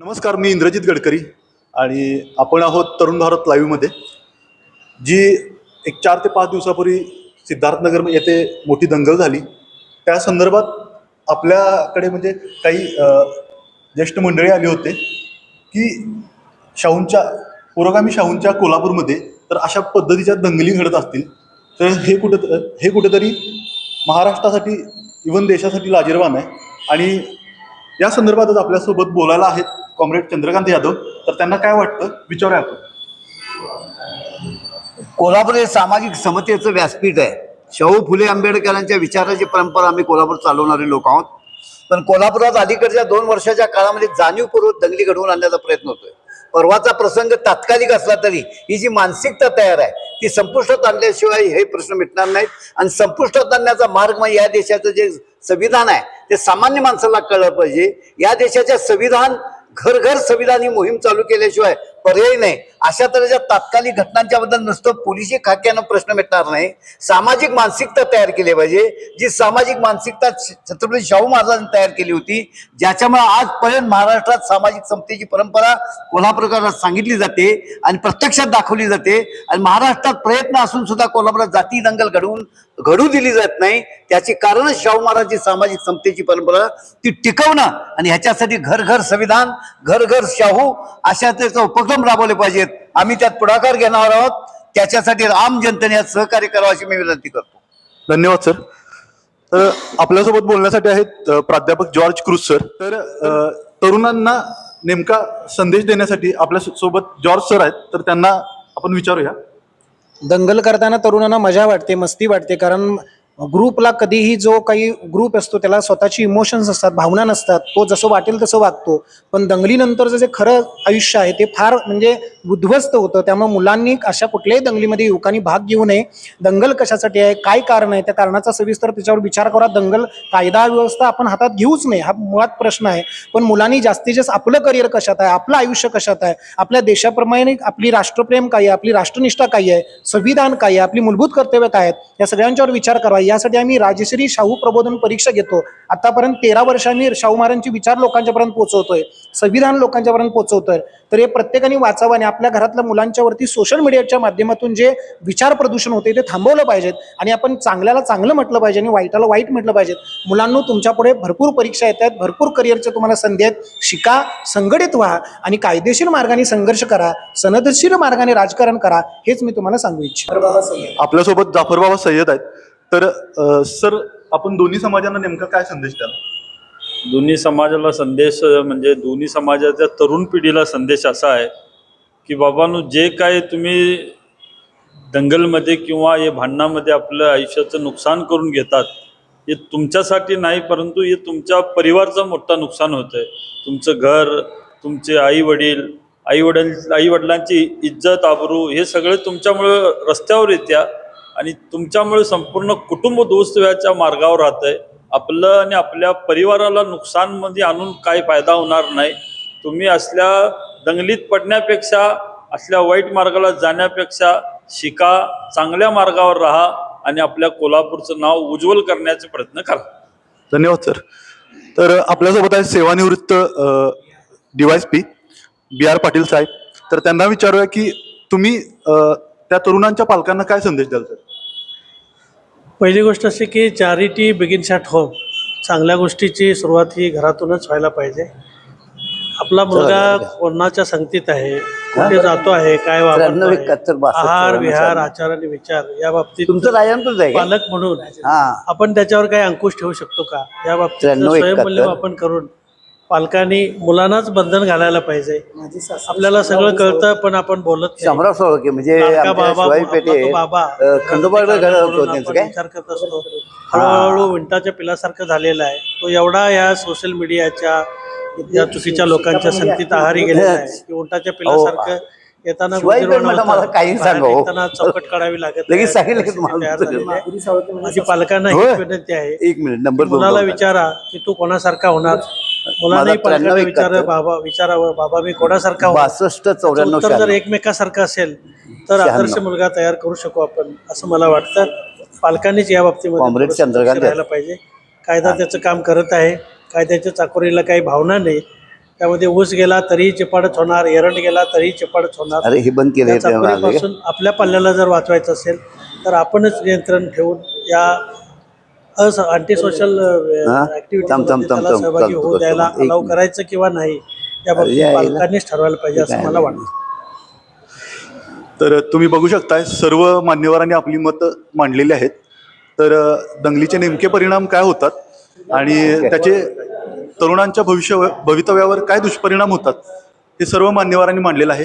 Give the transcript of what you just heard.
नमस्कार मी इंद्रजित गडकरी आणि आपण आहोत तरुण भारत लाईव्हमध्ये जी एक चार ते पाच दिवसापूर्वी सिद्धार्थनगर येथे मोठी दंगल झाली. त्या संदर्भात आपल्याकडे म्हणजे काही ज्येष्ठ मंडळी आले होते की शाहूंच्या पुरोगामी शाहूंच्या कोल्हापूरमध्ये तर अशा पद्धतीच्या दंगली घडत असतील. तर हे कुठं हे कुठेतरी महाराष्ट्रासाठी इवन देशासाठी लाजीरवान आहे. आणि या संदर्भातच आपल्यासोबत बोलायला आहेत कॉम्रेड चंद्रकांत यादव तर त्यांना काय वाटतं? विचारूया आपण. कोल्हापूर हे सामाजिक समतेचं व्यासपीठ आहे. शाहू फुले आंबेडकरांच्या विचाराची परंपरा आम्ही कोल्हापूर चालवणारे लोक आहोत. पण कोल्हापुरात अलीकडच्या दोन वर्षाच्या काळामध्ये जाणीवपूर्वक दंगली घडवून आणण्याचा प्रयत्न होतोय. परवाचा प्रसंग तात्कालिक असला तरी ही जी मानसिकता तयार आहे ती संपुष्टात आणल्याशिवाय हे प्रश्न मिटणार नाहीत. आणि संपुष्टात आणण्याचा मार्ग म्हणजे या देशाचं जे संविधान आहे ते सामान्य माणसाला कळलं पाहिजे. या देशाच्या संविधान घर घर संविधान ही मोहीम चालू केल्याशिवाय पर्याय नाही. अशा तऱ्हेच्या तात्कालिक घटनांच्या बद्दल नुसतं पोलिसी खात्यानं प्रश्न मिटणार नाही. सामाजिक मानसिकता तयार केली पाहिजे. जी सामाजिक मानसिकता छत्रपती शाहू महाराजांनी तयार केली होती ज्याच्यामुळे आजपर्यंत महाराष्ट्रात सामाजिक समतेची परंपरा कोल्हापूरकरांना सांगितली जाते आणि प्रत्यक्षात दाखवली जाते. आणि महाराष्ट्रात प्रयत्न असून सुद्धा कोल्हापुरात जाती दंगल घडवून घडू दिली जात नाही. त्याची कारणच शाहू महाराजची सामाजिक समतेची परंपरा ती टिकवणं आणि ह्याच्यासाठी घर घर संविधान घर घर शाहू अशा त्याचा उपक्रम राबवले पाहिजेत. आम्ही त्यात पुढाकार घेणार आहोत. त्याच्यासाठी आम जनतेने यात सहकार्य करावं अशी मी विनंती करतो. धन्यवाद सर. तर आपल्यासोबत बोलण्यासाठी आहेत प्राध्यापक जॉर्ज क्रूज सर. तर तरुणांना नेमका संदेश देण्यासाठी आपल्या सो- सोबत जॉर्ज सर आहेत. तर त्यांना आपण विचारूया. दंगल करताना तरुणांना मजा वाटते मस्ती वाटते कारण ग्रुपला कधीही जो काही ग्रुप असतो त्याला स्वतःची इमोशन्स असतात भावना नसतात. तो जसं वाटेल तसं वागतो. पण दंगलीनंतरचं जे खरं आयुष्य आहे ते फार म्हणजे उद्ध्वस्त होतं. त्यामुळे मुलांनी अशा कुठल्याही दंगलीमध्ये युवकांनी भाग घेऊ नये. दंगल कशासाठी आहे? काय कारण आहे? त्या कारणाचा सविस्तर त्याच्यावर विचार करा. दंगल कायदा व्यवस्था आपण हातात घेऊच नाही हा मुळात प्रश्न आहे. पण मुलांनी जास्तीत जास्त आपलं करिअर कशात आहे? आपलं आयुष्य कशात आहे? आपल्या देशाप्रमाणे आपली राष्ट्रप्रेम काय आहे? आपली राष्ट्रनिष्ठा काय आहे? संविधान काय आहे? आपली मूलभूत कर्तव्य काय आहेत? या सगळ्यांच्यावर विचार करावा. यासाठी आम्ही राजश्री शाहू प्रबोधन परीक्षा घेतो. आतापर्यंत तेरा वर्षांनी शाहू महाराजांचे विचार लोकांच्यापर्यंत पोहोचवतोय. संविधान लोकांच्यापर्यंत पोहोचवतोय. तर हे प्रत्येकाने वाचावं आणि आपल्या घरातल्या मुलांच्यावरती सोशल मीडियाच्या माध्यमातून जे विचार प्रदूषण होते ते थांबवलं पाहिजेत. आणि आपण चांगल्याला चांगलं म्हटलं पाहिजे आणि वाईटाला वाईट म्हटलं पाहिजेत. मुलांना तुमच्यापुढे भरपूर परीक्षा येत आहेत भरपूर करिअरच्या तुम्हाला संधी आहेत. शिका संघटित व्हा आणि कायदेशीर मार्गाने संघर्ष करा सनदशीर मार्गाने राजकारण करा हेच मी तुम्हाला सांगू इच्छितो. आपल्यासोबत जाफरबाबा सय्यद आहेत. तर सर आपण दोन्ही समाजांना नेमका काय संदेश द्याल? दोन्ही समाजाला संदेश म्हणजे दोन्ही समाजाच्या तरुण पिढीला संदेश असा आहे की बाबांनो जे काय तुम्ही दंगलमध्ये किंवा हे भांडणामध्ये आपलं आयुष्याचं नुकसान करून घेतात हे तुमच्यासाठी नाही परंतु हे तुमच्या परिवारचं मोठं नुकसान होतं आहे तुमचं घर तुमचे आई वडील आई वडील आई वडिलांची इज्जत आबरू हे सगळे तुमच्यामुळं रस्त्यावर येत्या. आणि तुमच्यामुळे संपूर्ण कुटुंब उद्ध्वस्त व्हायच्या मार्गावर राहत आहे आपलं आणि आपल्या परिवाराला नुकसानमध्ये आणून काही फायदा होणार नाही. तुम्ही असल्या दंगलीत पडण्यापेक्षा असल्या वाईट मार्गाला जाण्यापेक्षा शिका चांगल्या मार्गावर राहा आणि आपल्या कोल्हापूरचं नाव उज्ज्वल करण्याचे प्रयत्न करा. धन्यवाद सर. तर आपल्यासोबत आहे सेवानिवृत्त DYSP B R Patil साहेब. तर त्यांना विचारूया की तुम्ही त्या तरुणांच्या पालकांना काय संदेश द्याल सर? पहिली गोष्ट अशी की चॅरिटी बिगिन्स ॲट होम चांगल्या गोष्टीची सुरुवात ही घरातूनच व्हायला पाहिजे आपला मुलगा कोणाच्या संगतीत आहे कुठे जातो आहे काय आहार विहार. आचार आणि विचार या बाबतीत? पालक म्हणून हा आपण त्याच्यावर काही अंकुश ठेवू शकतो का या बाबतीत एकाहत्तर. आपण करून पालकांनी मुलांनाच बंधन घालायला पाहिजे आपल्याला सगळं कळतं पण आपण बोलत नाही. शंभराव सोळके म्हणजे बाबा विचार करत असतो हळूहळू विंटाच्या पिलासारखं झालेला आहे तो एवढा या सोशल मीडियाच्या या चुकीच्या लोकांच्या संगतीत आहारी गेलेला आहे की उंटाच्या पिलासारखं येताना मला. काही सांगा हो. चौकट काढावी लागत लगेच. सांगितलं. माझी पालकांना विनंती आहे एक मिनिट नंबर मुलाला. विचारा की तू कोणासारखा होणार मुलांनाही माझा त्र्याण्णव विचार एकाहत्तर. बाबा विचारावं. बाबा मी कोणासारखा होणार बासष्ट चौऱ्याण्णव उत्तर जर शहाण्णव. एकमेकासारखं असेल तर शहाण्णव. आदर्श मुलगा तयार करू शकू आपण असं मला वाटतं. पालकांनीच या बाबतीमध्ये कॉम्रेड थोडंसं लक्ष चंद्रकांत. राहायला पाहिजे. कायदा त्याचं काम करत आहे. कायद्याच्या चाकोरीला काही भावना नाही. त्यामध्ये ऊस गेला तरीही चिपाडच होणार एरंड गेला तरीही चिपाडच होणार. अरे हे बंद केलं त्या हे आपल्या पल्ल्याला जर वाचवायचं असेल तर आपणच नियंत्रण ठेवून या अँटी सोशल? थांब, थांब, थांब, त्याला थांब, सहभागी थांब, होऊ थांब, द्यायला थांब, एक अलाव मिनिट. करायचं किंवा नाही या अरे बाबतीत यायला. पालकांनीच ठरवायला पाहिजे असं मला वाटतं तर तुम्ही बघू शकताय सर्व मान्यवरांनी आपली मतं मांडलेली आहेत तर अ, दंगलीचे नेमके परिणाम काय होतात आणि त्याचे तरुणांच्या भविष्य भवितव्यावर काय दुष्परिणाम होतात हे सर्व मान्यवरांनी मांडलेलं आहे